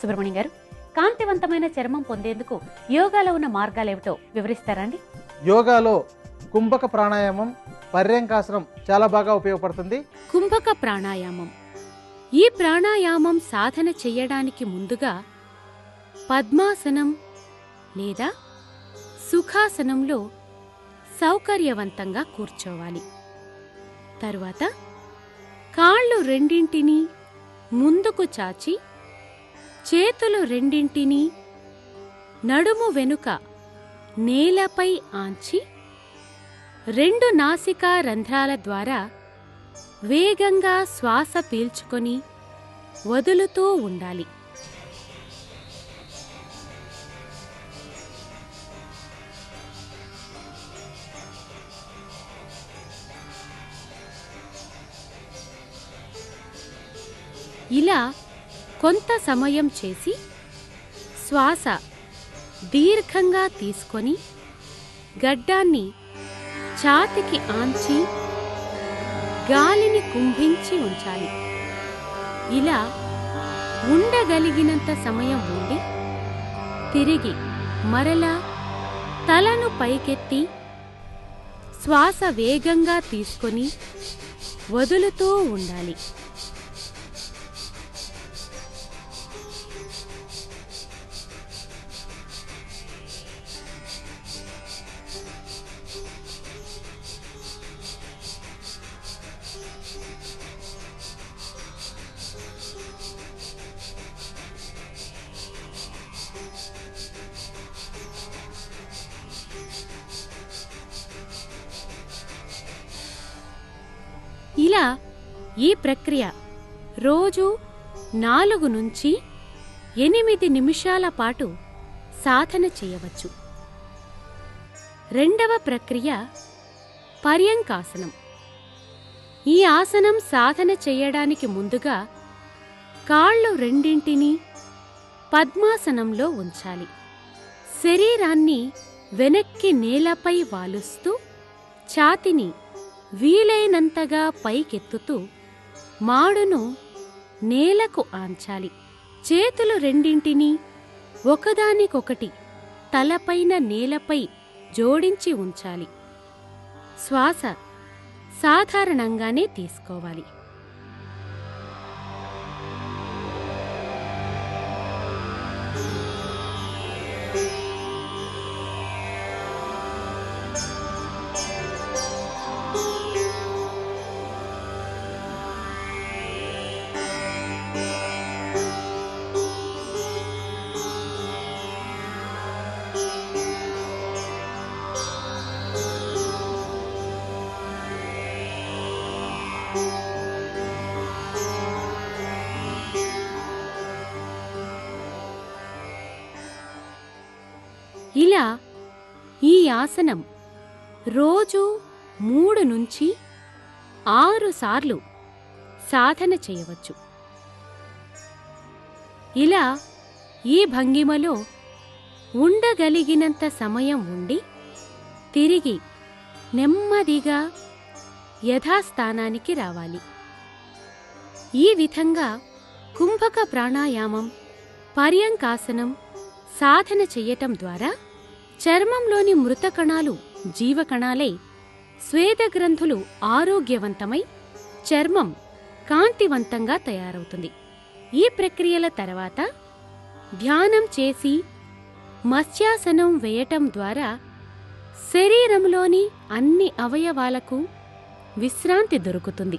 సుబ్రహ్మణ్యం గారు కాంతివంతమైన చర్మం పొందేందుకు యోగాలో ఉన్న మార్గాలేమిటో వివరిస్తారండి యోగాలో కుంభక ప్రాణాయామం పర్యంకాసనం చాలా బాగా ఉపయోగపడుతుంది. కుంభక ప్రాణాయామం. ఈ ప్రాణాయామం సాధన చెయ్యడానికి ముందుగా పద్మాసనం లేదా సుఖాసనంలో సౌకర్యవంతంగా కూర్చోవాలి. తరువాత కాళ్ళు రెండింటినీ ముందుకు చాచి చేతులు రెండింటినీ నడుము వెనుక నేలపై ఆంచి రెండు నాసికా రంధ్రాల ద్వారా వేగంగా శ్వాస పీల్చుకొని వదులుతూ ఉండాలి. ఇలా కొంత సమయం చేసి శ్వాస దీర్ఘంగా తీసుకొని గడ్డాన్ని ఛాతికి ఆంచి గాలిని కుంభించి ఉంచాలి. ఇలా ఉండగలిగినంత సమయం ఉండి తిరిగి మరలా తలను పైకెత్తి శ్వాస వేగంగా తీసుకొని వదులుతూ ఉండాలి. ఇలా ఈ ప్రక్రియ రోజు నాలుగు నుంచి ఎనిమిది నిమిషాల పాటు సాధన చేయవచ్చు. రెండవ ప్రక్రియ పర్యంకాసనం. ఈ ఆసనం సాధన చేయడానికి ముందుగా కాళ్ళు రెండింటినీ పద్మాసనంలో ఉంచాలి. శరీరాన్ని వెనక్కి నేలపై వాలుస్తూ ఛాతిని వీలైనంతగా పైకెత్తుతూ మాడును నేలకు ఆంచాలి. చేతులు రెండింటినీ ఒకదానికొకటి తలపైన నేలపై జోడించి ఉంచాలి. శ్వాస సాధారణంగానే తీసుకోవాలి. ఇలా ఈ ఆసనం రోజు మూడు నుంచి ఆరు సార్లు సాధన చేయవచ్చు. ఇలా ఈ భంగిమలో ఉండగలిగినంత సమయం ఉండి తిరిగి నెమ్మదిగా యథాస్థానానికి రావాలి. ఈ విధంగా కుంభక ప్రాణాయామం పర్యంకాసనం సాధన చెయ్యటం ద్వారా చర్మంలోని మృత కణాలు జీవకణాలై స్వేదగ్రంథులు ఆరోగ్యవంతమై చర్మం కాంతివంతంగా తయారవుతుంది. ఈ ప్రక్రియల తర్వాత ధ్యానం చేసి మత్స్యాసనం వేయటం ద్వారా శరీరంలోని అన్ని అవయవాలకు విశ్రాంతి దొరుకుతుంది.